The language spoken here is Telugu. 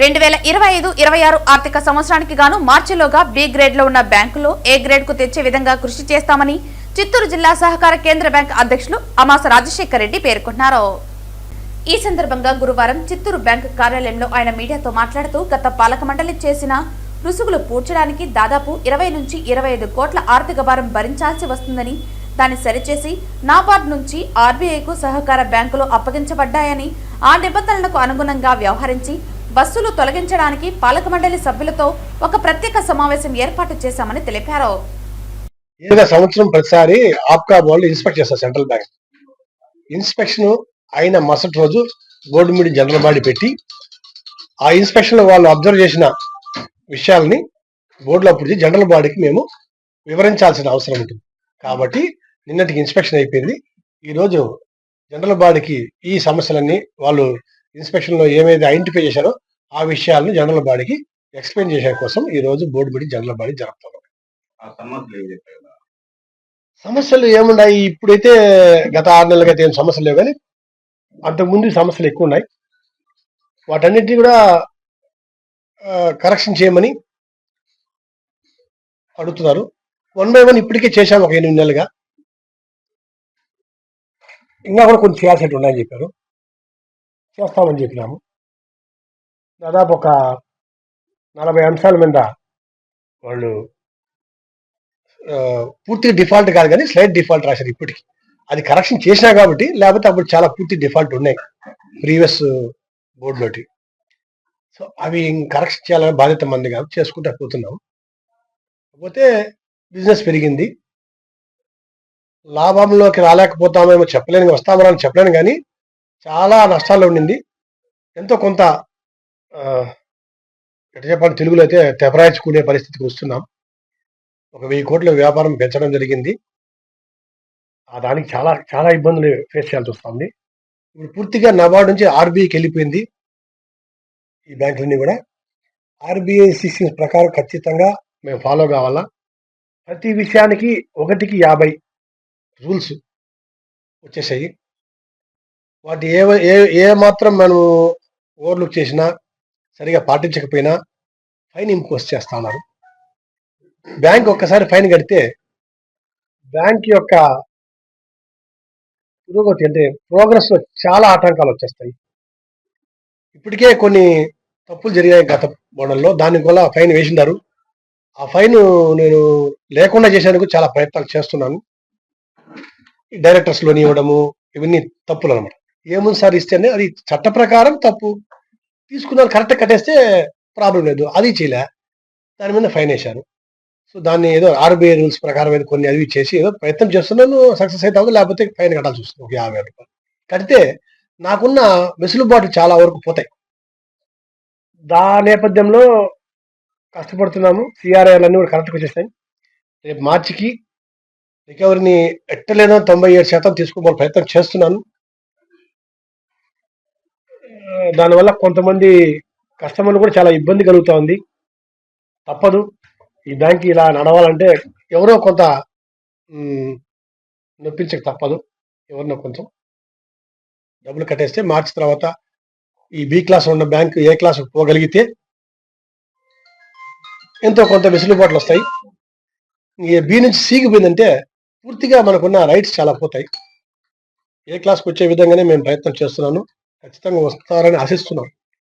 రెండు వేల ఇరవై ఐదు ఇరవై ఆరు ఆర్థిక సంవత్సరానికి గాను మార్చిలోగా బి గ్రేడ్లో ఉన్న బ్యాంకులో ఏ గ్రేడ్కు తెచ్చే విధంగా కృషి చేస్తామని చిత్తూరు జిల్లా సహకార కేంద్ర బ్యాంక్ అధ్యక్షులు అమాస రాజశేఖర్ రెడ్డి పేర్కొన్నారు. ఈ సందర్భంగా గురువారం చిత్తూరు బ్యాంకు కార్యాలయంలో ఆయన మీడియాతో మాట్లాడుతూ గత పాలక మండలి చేసిన రుసుగులు పూడ్చడానికి దాదాపు ఇరవై నుంచి ఇరవై ఐదు కోట్ల ఆర్థిక భారం భరించాల్సి వస్తుందని దాన్ని సరిచేసి నాబార్డ్ నుంచి ఆర్బీఐకు సహకార బ్యాంకులు అప్పగించబడ్డాయని ఆ నిబంధనలకు అనుగుణంగా వ్యవహరించి బస్సులు తొలగించడానికి పాలక మండలి సభ్యులతో ఒక ప్రత్యేక సమావేశం ఏర్పాటు చేశామని తెలిపారు. సంవత్సరం ప్రతిసారి ఆప్కా వాళ్ళు ఇన్స్పెక్ట్ చేస్తారు సెంట్రల్ బ్యాంక్. ఇన్స్పెక్షన్ అయిన మరుసటి రోజు బోర్డు మీడి జనరల్ బాడీ పెట్టి ఆ ఇన్స్పెక్షన్లో వాళ్ళు అబ్జర్వ్ చేసిన విషయాల్ని బోర్డులో అప్పుడు జనరల్ బాడీకి మేము వివరించాల్సిన అవసరం ఉంటుంది. కాబట్టి నిన్నటికి ఇన్స్పెక్షన్ అయిపోయింది. ఈ రోజు జనరల్ బాడీకి ఈ సమస్యలన్నీ వాళ్ళు ఇన్స్పెక్షన్లో ఏమైతే ఐడెంటిఫై చేశారో ఆ విషయాలను జనరల్ బాడీకి ఎక్స్ప్లెయిన్ చేసే కోసం ఈ రోజు బోర్డు మీటింగ్ జనరల్ బాడీ జరుపుతాం. ఆ సమస్యలు ఏమున్నాయి? ఇప్పుడైతే గత ఆరు నెలలుగా అయితే ఏం సమస్యలు లేవు కానీ అంతకుముందు సమస్యలు ఎక్కువ ఉన్నాయి. వాటన్నిటిని కూడా కరెక్షన్ చేయమని అడుగుతున్నారు. వన్ బై వన్ ఇప్పటికే చేశాము ఒక ఎనిమిది నెలలుగా. ఇంకా కూడా కొన్ని చేయాల్సినవి ఉన్నాయని చెప్పారు. చేస్తామని చెప్పినాము. దాదాపు ఒక నలభై అంశాల మీద వాళ్ళు పూర్తిగా డిఫాల్ట్ కాదు కానీ స్లైట్ డిఫాల్ట్ రాశారు ఇప్పటికి. అది కరెక్షన్ చేసినా కాబట్టి లేకపోతే అప్పుడు చాలా పూర్తి డిఫాల్ట్ ఉన్నాయి ప్రీవియస్ బోర్డులోటి. సో అవి కరెక్షన్ చేయాలని బాధ్యత మంది కాబట్టి చేసుకుంటూ పోతున్నాం. కాకపోతే బిజినెస్ పెరిగింది. లాభంలోకి రాలేకపోతామేమో చెప్పలేను వస్తామని చెప్పలేను కానీ చాలా నష్టాల్లో ఉండింది. ఎంతో కొంత ఎట్లా చెప్పాలి తెలుగులో అయితే తెపరాయించుకునే పరిస్థితికి వస్తున్నాం. ఒక వెయ్యి కోట్ల వ్యాపారం పెంచడం జరిగింది. ఆ దానికి చాలా చాలా ఇబ్బందులు ఫేస్ చేయాల్సి వస్తుంది. ఇప్పుడు పూర్తిగా నబార్డు నుంచి ఆర్బీఐకి వెళ్ళిపోయింది ఈ బ్యాంకులన్నీ కూడా. ఆర్బీఐ సిస్టమ్స్ ప్రకారం ఖచ్చితంగా మేము ఫాలో కావాలా? ప్రతి విషయానికి ఒకటికి యాభై రూల్స్ వచ్చేసాయి. వాటి ఏ ఏ ఏ మాత్రం మనం ఓవర్లుక్ చేసినా సరిగా పాటించకపోయినా ఫైన్ ఇంపోజ్ చేస్తా ఉన్నారు. బ్యాంక్ ఒక్కసారి ఫైన్ కడితే బ్యాంక్ యొక్క పురోగతి అంటే ప్రోగ్రెస్లో చాలా ఆటంకాలు వచ్చేస్తాయి. ఇప్పటికే కొన్ని తప్పులు జరిగాయి గత మోడల్లో. దానికి వల్ల ఫైన్ వేసినారు ఆ ఫైన్ నేను లేకుండా చేసేందుకు చాలా ప్రయత్నాలు చేస్తున్నాను. ఈ డైరెక్టర్స్ ఇవ్వడము ఇవన్నీ తప్పులు అనమాట ఏముంది సార్ ఇస్తేనే అది చట్ట ప్రకారం తప్పు. తీసుకున్నాను కరెక్ట్ కట్టేస్తే ప్రాబ్లం లేదు. అది చేయలే. దాని మీద ఫైన్ వేశారు. సో దాన్ని ఏదో ఆర్బీఐ రూల్స్ ప్రకారం ఏదో కొన్ని అవి చేసి ఏదో ప్రయత్నం చేస్తున్నాను సక్సెస్ అయితే లేకపోతే ఫైన్ కట్టాల్సి వస్తుంది ఒక యాభై రూపాయలు. కడితే నాకున్న వెసులుబాటు చాలా వరకు పోతాయి. దా నేపథ్యంలో కష్టపడుతున్నాము. సిఆర్ఐలు అన్నీ కూడా కరెక్ట్గా వచ్చేస్తాయి రేపు మార్చికి రికవరీని ఎట్టలేదో తొంభై ఏడు శాతం తీసుకోమని ప్రయత్నం చేస్తున్నాను ఆ, దానివల్ల కొంతమంది కస్టమర్లు కూడా చాలా ఇబ్బంది కలుగుతూ ఉంది. తప్పదు. ఈ బ్యాంక్ ఇలా నడవాలంటే ఎవరో కొంత నొప్పించక తప్పదు. ఎవరినో కొంచెం డబ్బులు కట్టేస్తే మార్చి తర్వాత ఈ బి క్లాస్ ఉన్న బ్యాంకు ఏ క్లాస్ పోగలిగితే ఎంతో కొంత వెసులుబాట్లు వస్తాయి. ఈ బి నుంచి సికి పోయిందంటే పూర్తిగా మనకున్న రైట్స్ చాలా పోతాయి. ఏ క్లాస్కి వచ్చే విధంగానే మేము ప్రయత్నం చేస్తున్నాను. ఖచ్చితంగా వస్తారని ఆశిస్తున్నాను.